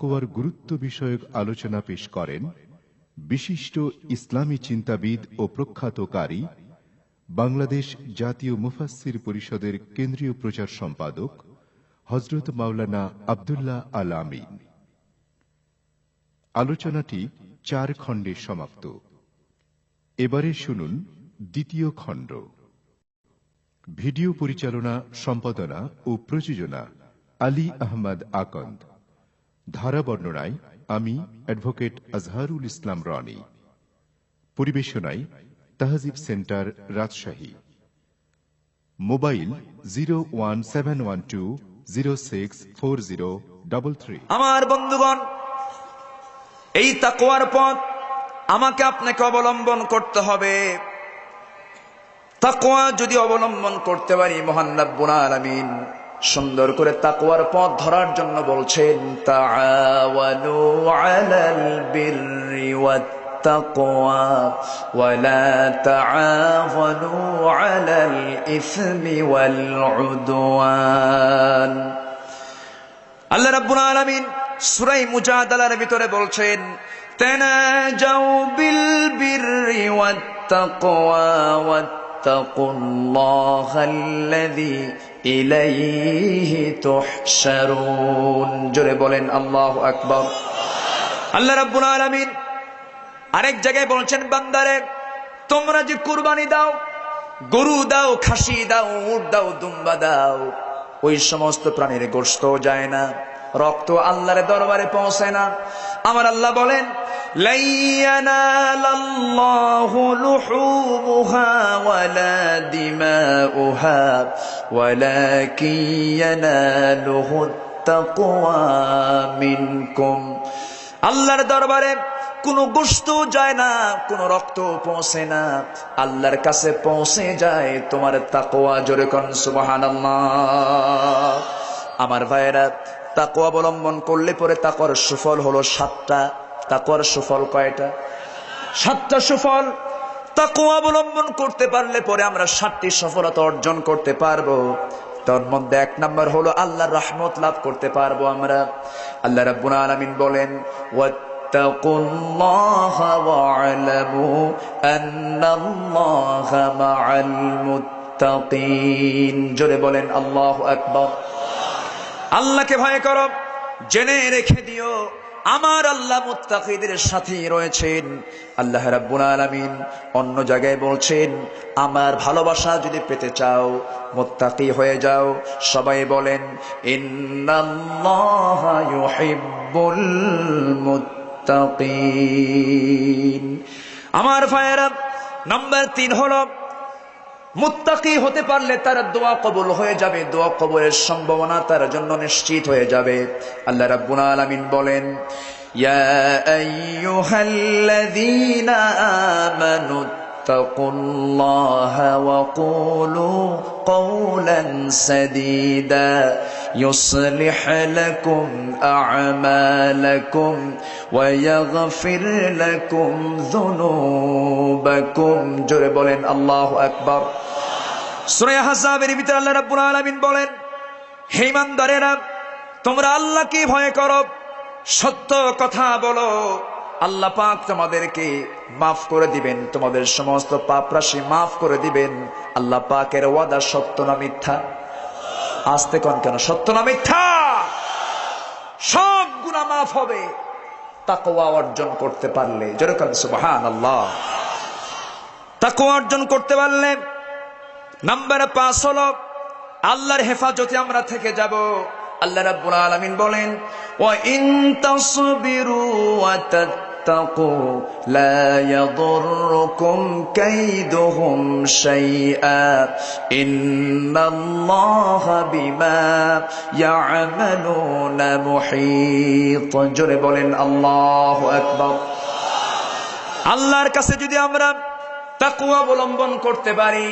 তাকুয়ার গুরুত্ব বিষয়ক আলোচনা পেশ করেন বিশিষ্ট ইসলামী চিন্তাবিদ ও প্রখ্যাতকারী বাংলাদেশ জাতীয় মুফাসসির পরিষদের কেন্দ্রীয় প্রচার সম্পাদক হজরত মাওলানা আবদুল্লাহ আল আমিন। আলোচনাটি চার খণ্ডে সমাপ্ত। এবারে শুনুন দ্বিতীয় খণ্ড। ভিডিও পরিচালনা, সম্পাদনা ও প্রযোজনা আলী আহমদ আকন্দ। ধারা বর্ণনায় আমি advocate Azharul Islam Roni. পরিবেশনায় Tahzib centre Rajshahi. Mobile zero one seven one two zero six four zero double three. আমার বন্ধুগণ, এই তাকওয়ার পথ আমাকে আপনাকে অবলম্বন করতে হবে। তাকওয়া যদি অবলম্বন করতে পারি, মহান রাব্বুল আলামিন। সুন্দর করে তাকুয়ার পথ ধরার জন্য বলছেন আল্লাহ রাব্বুল আলামিন সুরাই মুজাদালার ভিতরে বলছেন, তেনাজাউ বিল বিররি ওয়াত তাকওয়া ওয়াত তাকুল্লাহাল্লাযী জোরে বলেন, আল্লাহু আকবার। আল্লাহ রাব্বুল আলামিন আরেক জায়গায় বলছেন, বান্দারে, তোমরা যে কুরবানি দাও, গরু দাও, খাসি দাও, উট দাও, দুম্বা দাও, ওই সমস্ত প্রাণীর গোস্ত যায় না, রক্ত আল্লাহর দরবারে পৌঁছায় না। আমার আল্লাহ বলেন لن ينال الله لحومها ولا دماؤها ولكن يناله التقوى منكم আল্লাহর দরবারে কোনো গোস্ত যায় না কোনো রক্ত পৌঁছে না আল্লাহর কাছে পৌঁছে যায় তোমার তাকোয়া জোরে কন সুবহানাল্লাহ আমার ভাইয়েরা তাকোয়া অবলম্বন করলে পরে তাকওয়ার সুফল হলো সাতটা তাকওয়ার সুফল কয়টা সাতটা সুফল তাকওয়া অবলম্বন করতে পারলে পরে আমরা সাতটি সফলতা অর্জন করতে পারবো তার মধ্যে এক নাম্বার হলো আল্লাহর রহমত লাভ করতে পারবো আমরা আল্লাহ রাব্বুল আলামিন বলেন واتقوا الله واعلموا أن الله مع المتقين জোরে বলেন আল্লাহ আকবার আল্লাহকে ভয় করো জেনে রেখে দিও আমার আল্লাহ মুত্তাকিদের সাথে রয়েছেন। আল্লাহ রাব্বুল আলামিন অন্য জায়গায় বলছেন, আমার ভালোবাসা যদি পেতে চাও, মুত্তাকি হয়ে যাও। সবাই বলেন, ইন্নাল্লাহা ইউহিব্বুল মুত্তাকিন। আমার ভাইয়েরা, নাম্বার তিন হলো মুত্তাকি হতে পারলে তার দোয়া কবুল হয়ে যাবে দোয়া কবুলের সম্ভাবনা তার জন্য নিশ্চিত হয়ে যাবে আল্লাহ রাব্বুল আলামিন বলেন ইয়া আইয়ুহাল্লাযীনা আমানু তাকুল্লাহা ওয়া কুলু قولا سديدا يصلح لكم أعمالكم ويغفر لكم ذنوبكم জোরে বলেন আল্লাহু আকবার সূরা আহজাবের ভিতরে আল্লাহ রাব্বুল আলামিন বলেন হে ইমানদারেরা তোমরা আল্লাহকে ভয় করো সত্য কথা বলো আল্লাহ পাক তোমাদেরকে মাফ করে দিবেন তোমাদের সমস্ত পাপ রাশি মাফ করে দিবেন আল্লাহ পাকের ওয়াদা সত্য না মিথ্যা আসতে কন কেন? সত্য না মিথ্যা? সব গুণা মাফ হবে। তাকওয়া অর্জন করতে পারলে যেরকম সুবহান আল্লাহ তাকওয়া অর্জন করতে পারলে, নাম্বার পাঁচ হলো, আল্লাহর হেফাজতে আমরা থেকে যাব। আল্লাহ রাব্বুল আলামিন বলেন, ওয়া ইন তাত্তাকু লা ইয়াদুররুকুম কাইদুহুম শাইআ ইন্নাল্লাহা বিমা ইয়ামালুনা মুহীত জোরে বলেন আল্লাহু আকবার আল্লাহর কাছে যদি আমরা তাকুয়া অবলম্বন করতে পারি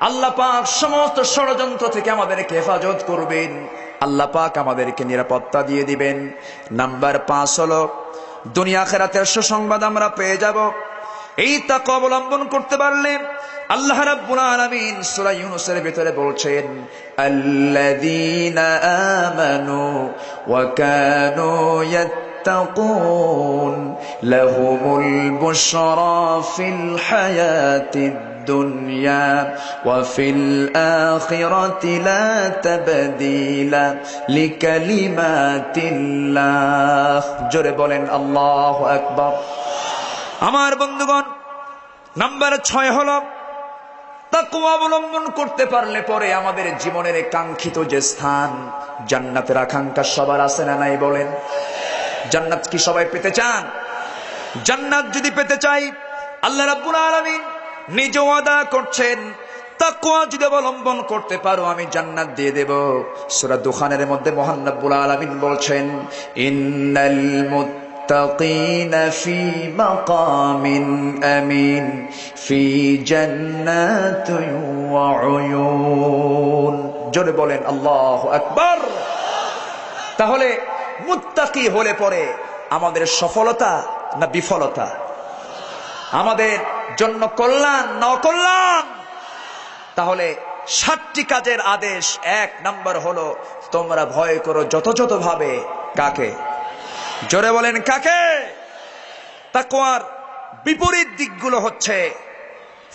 আল্লাহ পাক সমস্ত ষড়যন্ত্র থেকে আমাদেরকে হেফাজত করবেন আল্লাহ পাক আমাদেরকে নিরাপত্তা দিয়ে দিবেন নাম্বার পাঁচ হলো দুনিয়া খেরাতের সুসংবাদ আমরা পেয়ে যাব এই তাকে অবলম্বন করতে পারলে আল্লাহ রাব্বুল আলামিন সূরা ইউনূসের ভিতরে বলছেন আল্লাযীনা আমানু ওয়া কানু ইয়াত্তাকুন লাহুমুল বুশরা ফিল হায়াতিদ الدنيا وفي الآخرة لا تبديل لكلمات الله জোরে বলেন আল্লাহ আকবার আমার বন্ধুগণ নাম্বার ছয় হলো তাকুয়া অবলম্বন করতে পারলে পরে আমাদের জীবনের এই কাঙ্ক্ষিত যে স্থান জান্নাতের আকাঙ্ক্ষা সবার আছে না নাই বলেন জান্নাত কি সবাই পেতে চান জান্নাত যদি পেতে চাই আল্লাহ রাব্বুল আলামিন নিজ ওয়াদা করছেন যদি অবলম্বন করতে পারো, আমি জান্নাত দিয়ে দুখানের মধ্যে বলছেন মুত্তাকিন ফি মাকামিন আমিন, ফি জোরে বলেন, আল্লাহু আকবার! তাহলে মুত্তাকি হলে পরে আমাদের সফলতা না বিফলতা? আমাদের জন্য কল্যাণ না অকল্যাণ তাহলে সাতটি কাজের আদেশ এক নাম্বার হলো, তোমরা ভয় করো যথাযথ ভাবে কাকে? জোরে বলেন, কাকে? তাকওয়ার বিপরীত দিকগুলো হচ্ছে,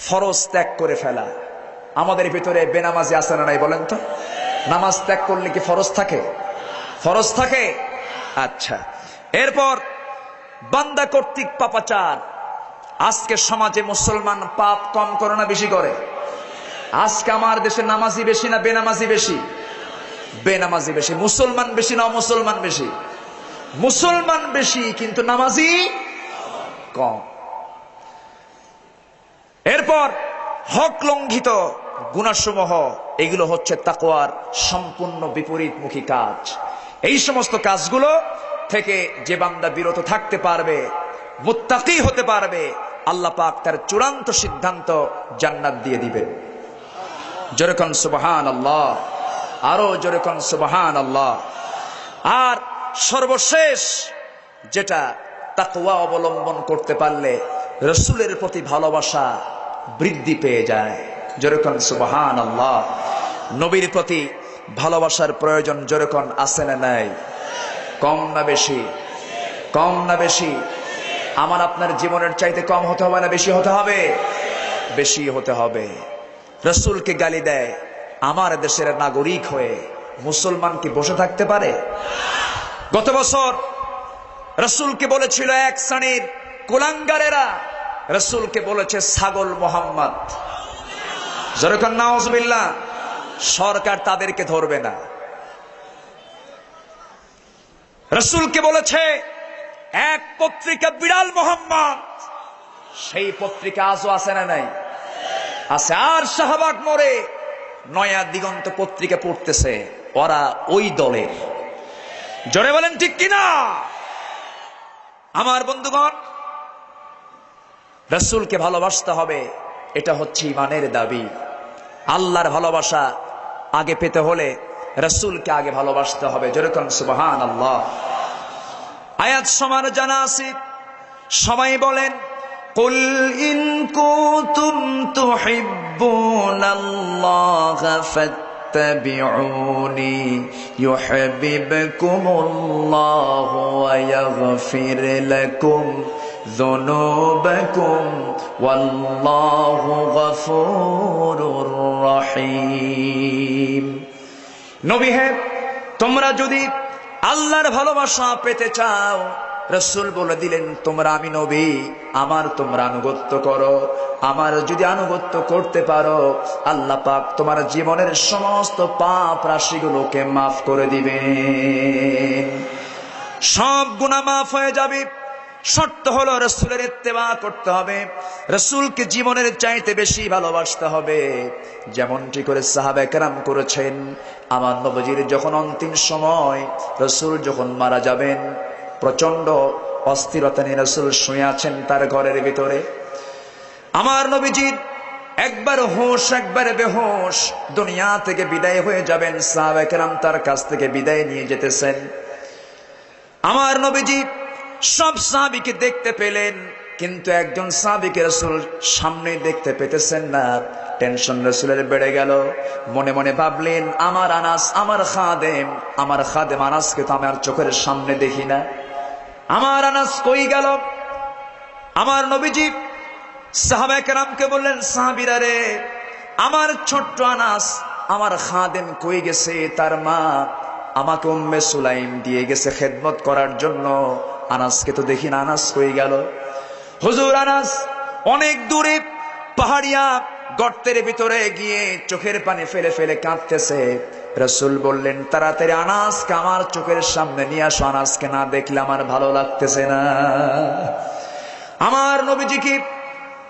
ফরজ ত্যাগ করে ফেলা। আমাদের ভিতরে বেনামাজি আছে না নাই বলেন তো? নামাজ ত্যাগ করলে কি ফরজ থাকে? ফরজ থাকে? আচ্ছা। এরপর বান্দা কর্তৃক পাপাচার আজকে সমাজে মুসলমান পাপ কম করে না, বেশি করে। আজকে আমার দেশে নামাজি বেশি না বেনামাজি বেশি? বেনামাজি বেশি। মুসলমান বেশি না মুসলমান বেশি? মুসলমান বেশি, কিন্তু নামাজি কম। এরপর হক লঙ্ঘিত গুণাসমূহ, এগুলো হচ্ছে তাকোয়ার সম্পূর্ণ বিপরীতমুখী কাজ। এই সমস্ত কাজগুলো থেকে যে বান্দা বিরত থাকতে পারবে, মুত্তাকি হতে পারবে আল্লাহ পাক তার চূড়ান্ত সিদ্ধান্ত জান্নাত দিয়ে দিবেন। যেরকম সুবহান আল্লাহ আরও যেরকম সুবহান আল্লাহ আর সর্বশেষ যেটা তাকওয়া অবলম্বন করতে পারলে রসুলের প্রতি ভালোবাসা বৃদ্ধি পেয়ে যায়। যেরকম সুবহান আল্লাহ নবীর প্রতি ভালোবাসার প্রয়োজন যেরকম আছে না নাই? কম না বেশি? কম না বেশি? আমার আপনার জীবনের চাইতে কম হতে হবে না, বেশি হতে হবে? বেশি হতে হবে। রসুলকে গালি দেয়, আমার দেশের নাগরিক হয়ে মুসলমান কি বসে থাকতে পারে? গত বছর রসুলকে বলেছিল এক শ্রেণির কুলাঙ্গারেরা, রসুলকে বলেছে ছাগল মোহাম্মদ। নাওজবিল্লা সরকার তাদেরকে ধরবে না। রসুলকে বলেছে এক পত্রিকা বিড়াল মোহাম্মদ। সেই পত্রিকা আজও আছে না নাই? আছে। আর শাহবাগ মোড়ে নয়া দিগন্ত পত্রিকা পড়তেছে। ওরা ওই দলের। জোরে বলেন ঠিক কিনা? আমার বন্ধুগণ, রসুলকে ভালোবাসতে হবে, এটা হচ্ছে ইমানের দাবি। আল্লাহর ভালোবাসা আগে পেতে হলে রসুলকে আগে ভালোবাসতে হবে। যেরকম সুবহান আল্লাহ আয়াত সমান জানা আছে সবাই বলেন قل إن كنتم تحبون الله فاتبعوني يحببكم الله ويغفر لكم ذنوبكم والله غفور رحيم নবী হে তোমরা যদি আল্লাহর ভালোবাসা পেতে চাও। রসুল বলে দিলেন, তোমরা আমি নবী, আমার তোমরা আনুগত্য করো। আমার যদি আনুগত্য করতে পারো, আল্লাহ পাক তোমার জীবনের সমস্ত পাপ রাশিগুলোকে মাফ করে দিবে সব গুণা মাফ হয়ে যাবে। শর্ত হলো রসুলের ইত্তেবা করতে হবে। রসুলকে জীবনের চাইতে বেশি ভালোবাসতে হবে। যেমনটি করে সাহাবে কেরাম করেছেন, আমার নবজির যখন অন্তিম সময় রসুল যখন মারা যাবেন প্রচণ্ড অস্থিরতা নিয়ে রসুল শুয়ে আছেন তার ঘরের ভিতরে। আমার নবীজির একবার হোশ, একবার বেহোশ দুনিয়া থেকে বিদায় হয়ে যাবেন। সাহাবে কেরাম তার কাছ থেকে বিদায় নিয়ে যেতেছেন। আমার নবীজি সব সাহাবিকে দেখতে পেলেন, কিন্তু একজন সাবিকে রসুল সামনে দেখতে পেতেছেন না। টেনশন রসুলের বেড়ে গেল। মনে মনে ভাবলেন, আমার আনাস, আমার খাদেম আমার খাদেম আনাসকে তো আমার চোখের সামনে দেখি না। আমার আনাস কই গেল? আমার নবীজি সাহাবায়ে কেরামকে বললেন, সাহাবিরা রে, আমার ছোট্ট আনাস, আমার খাদেম কই গেছে? তার মা আমাকে উম্মে সুলাইম দিয়ে গেছে খেদমত করার জন্য। আনাসকে তো দেখি না, আনাস হয়ে গেল। হুজুর আনাস, অনেক দূরে পাহাড়িয়া গর্তের ভিতরে গিয়ে চোখের পানি ফেলে ফেলে কাঁদতেছে। রসুল বললেন, তাড়াতাড়ি আনাসকে আমার চোখের সামনে নিয়ে আসো, আনাসকে না দেখলে আমার ভালো লাগতেছে না। আমার নবীজিকে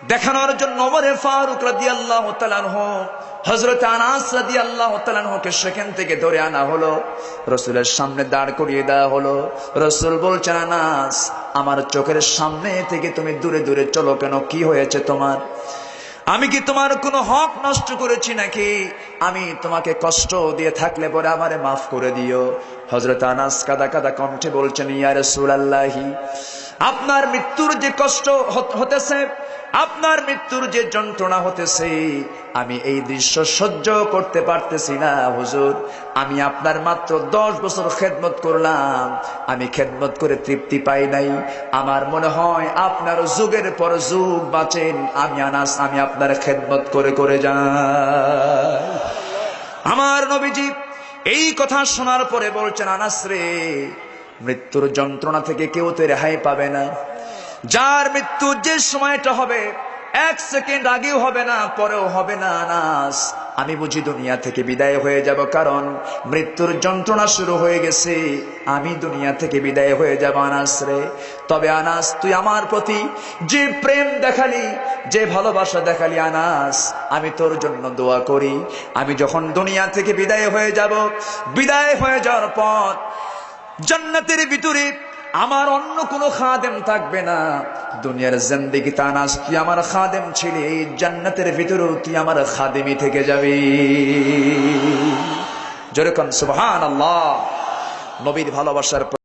দেখানোর জন্য ওমরে ফারুক রাদি আল্লাহ হজরত আনাস রাদি আল্লাহ কে সেখান থেকে ধরে আনা হলো। রসুলের সামনে দাঁড় করিয়ে দেওয়া হলো। রসুল বলছেন, আনাস, আমার চোখের সামনে থেকে তুমি দূরে দূরে চলো কেন? কি হয়েছে তোমার? আমি কি তোমার কোনো হক নষ্ট করেছি নাকি? আমি তোমাকে কষ্ট দিয়ে থাকলে পরে আমারে মাফ করে দিও। হজরত আনাস কাদা কাদা কণ্ঠে বলছেন ইয়ার সুলাল্লাহি আপনার মৃত্যুর যে কষ্ট হত- হতেছে আপনার মৃত্যুর যে যন্ত্রণা হতেছে, আমি এই দৃশ্য সহ্য করতে পারতেছি না, হুজুর। আমি আপনার মাত্র দশ বছর খেদমত করলাম। আমি খেদমত করে তৃপ্তি পাই নাই। আমার মনে হয় আপনার যুগের পর যুগ বাঁচেন। আমি আনাস, আমি আপনার খেদমত করে করে যাই। আমার নবীজি এই কথা শোনার পরে বলছেন, আনাস রে, মৃত্যুর যন্ত্রণা থেকে কেউ তো রেহাই পাবে না। যার মৃত্যু যে সময়টা হবে, এক সেকেন্ড আগেও হবে না, পরেও হবে না আনাস। আমি বুঝি দুনিয়া থেকে বিদায় হয়ে যাব, কারণ মৃত্যুর যন্ত্রণা শুরু হয়ে গেছে। আমি দুনিয়া থেকে বিদায় হয়ে যাব, আনাস রে। তবে আনাস, তুই আমার প্রতি যে প্রেম দেখালি, যে ভালোবাসা দেখালি, আনাস, আমি তোর জন্য দোয়া করি। আমি যখন দুনিয়া থেকে বিদায় হয়ে যাব, বিদায় হয়ে যাওয়ার পর, জান্নাতের ভিতরে আমার অন্য কোনো খাদেম থাকবে না। দুনিয়ার জিন্দিগি তানাস তুই আমার খাদেম ছিলি, জান্নাতের ভিতরেও তুই আমার খাদেমি থেকে যাবি? যেরকম সুবহান আল্লাহ নবীর ভালোবাসার